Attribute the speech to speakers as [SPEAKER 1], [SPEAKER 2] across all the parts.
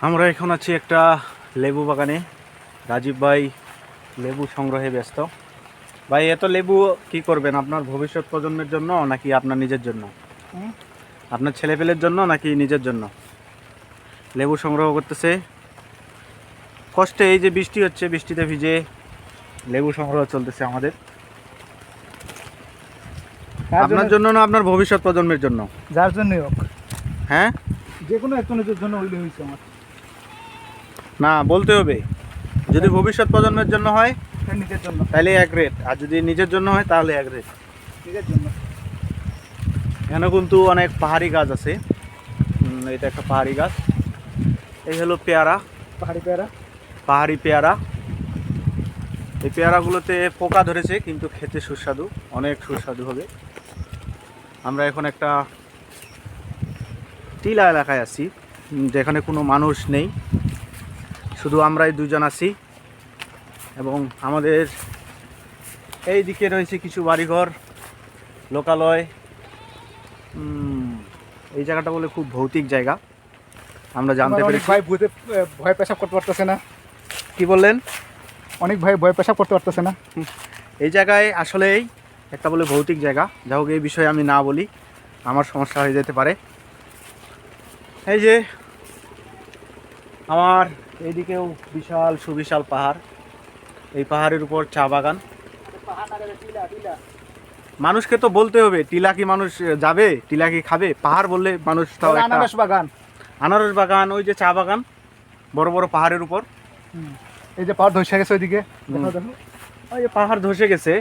[SPEAKER 1] আমরা এখন আছি একটা লেবু বাগানে। রাজীব ভাই লেবু সংগ্রহে ব্যস্ত। ভাই এত লেবু কি করবেন? আপনার ভবিষ্যৎ প্রজন্মের জন্য নাকি আপনার নিজের জন্য? আপনার ছেলেপেলের জন্য নাকি নিজের জন্য? লেবু সংগ্রহ করতেছে। কষ্টে এই যে বৃষ্টি হচ্ছে বৃষ্টিতে ভিজে লেবু সংগ্রহ চলতেছে আমাদের। আপনার
[SPEAKER 2] জন্য-
[SPEAKER 1] জন্য না আপনার ভবিষ্যৎ প্রজন্মের জন্য?
[SPEAKER 2] যার জন্যই হোক।
[SPEAKER 1] হ্যাঁ?
[SPEAKER 2] যে কোনো একজনের জন্য হইলে হয়েছে আমার।
[SPEAKER 1] না বলতে হবে। যদি ভবিষ্যৎ প্রজন্মের জন্য হয়
[SPEAKER 2] নিজের জন্য।
[SPEAKER 1] তাহলে এক রেট আর যদি নিজের জন্য হয় তাহলে এক রেট
[SPEAKER 2] নিজের জন্য।
[SPEAKER 1] এখানে কিন্তু অনেক পাহাড়ি গাছ আছে। এটা একটা পাহাড়ি গাছ। এই হলো পেয়ারা।
[SPEAKER 2] পাহাড়ি পেয়ারা।
[SPEAKER 1] পাহাড়ি পেয়ারা। এই পেয়ারাগুলোতে পোকা ধরেছে কিন্তু খেতে সুস্বাদু। অনেক সুস্বাদু হবে। আমরা এখন একটা টিলা এলাকায় আছি যেখানে কোনো মানুষ নেই। শুধু আমরাই দুজন আছি এবং আমাদের এই দিকে রয়েছে কিছু বাড়িঘর লোকালয়। এই জায়গাটা বলে খুব ভৌতিক জায়গা। আমরা জানতে পারি
[SPEAKER 2] ভাই ভূতে ভয় পেশাব করতে পারতেছে না।
[SPEAKER 1] কি বললেন?
[SPEAKER 2] অনেক ভাই ভয় পেশাব করতে পারতেছে না।
[SPEAKER 1] এই জায়গায় আসলেই একটা বলে ভৌতিক জায়গা। যা হোক এই বিষয়ে আমি না বলি। আমার সমস্যা হয়ে যেতে পারে। এই যে আমার এইদিকেও বিশাল সুবিশাল পাহাড়। এই পাহাড়ের উপর চা বাগান। মানুষকে তো বলতে হবে টিলা কি মানুষ যাবে টিলা কি খাবে? পাহাড় বললে মানুষ তাও
[SPEAKER 2] আনারস বাগান।
[SPEAKER 1] আনারস বাগান ওই যে চা বাগান বড় বড় পাহাড়ের উপর।
[SPEAKER 2] এই যে পাহাড় ধসে গেছে ওইদিকে।
[SPEAKER 1] ওই যে পাহাড় ধসে গেছে।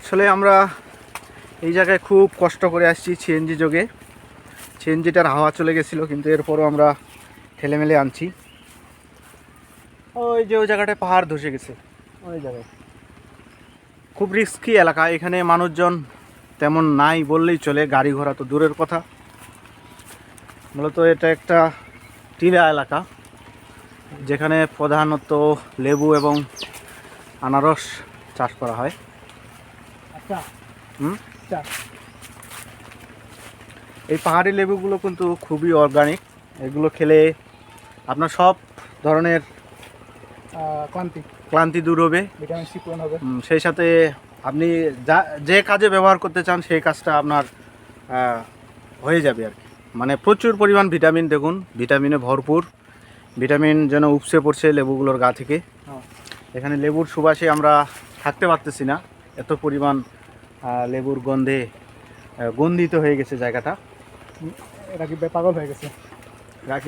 [SPEAKER 1] আসলে আমরা এই জায়গায় খুব কষ্ট করে আসছি সিএনজি যোগে। সিএনজিটার হাওয়া চলে গেছিল কিন্তু এরপরও আমরা ঠেলেমেলে আনছি। ওই যে ওই জায়গাটায় পাহাড় ধসে গেছে। ওই জায়গায়। খুব রিস্কি এলাকা এখানে মানুষজন তেমন নাই বললেই চলে গাড়ি ঘোড়া তো দূরের কথা। মূলত এটা একটা টিলা এলাকা যেখানে প্রধানত লেবু এবং আনারস চাষ করা হয়।
[SPEAKER 2] আচ্ছা।
[SPEAKER 1] হুম?
[SPEAKER 2] আচ্ছা।
[SPEAKER 1] এই পাহাড়ি লেবুগুলো কিন্তু খুবই অর্গানিক এগুলো খেলে আপনার সব ধরনের
[SPEAKER 2] ক্লান্তি।
[SPEAKER 1] ক্লান্তি দূর হবে।
[SPEAKER 2] ভিটামিন সি পূরণ হবে।
[SPEAKER 1] সেই সাথে আপনি যা যে কাজে ব্যবহার করতে চান সেই কাজটা আপনার হয়ে যাবে আর কি। মানে প্রচুর পরিমাণ ভিটামিন দেখুন ভিটামিনে ভরপুর। ভিটামিন যেন উপসে পড়ছে লেবুগুলোর গা থেকে।
[SPEAKER 2] হ্যাঁ।
[SPEAKER 1] এখানে লেবুর সুবাসে আমরা থাকতে পারতেছি না। এত পরিমাণ লেবুর গন্ধে গন্ধিত হয়ে গেছে জায়গাটা।
[SPEAKER 2] এটা কি পাগল হয়ে গেছে।
[SPEAKER 1] রাখি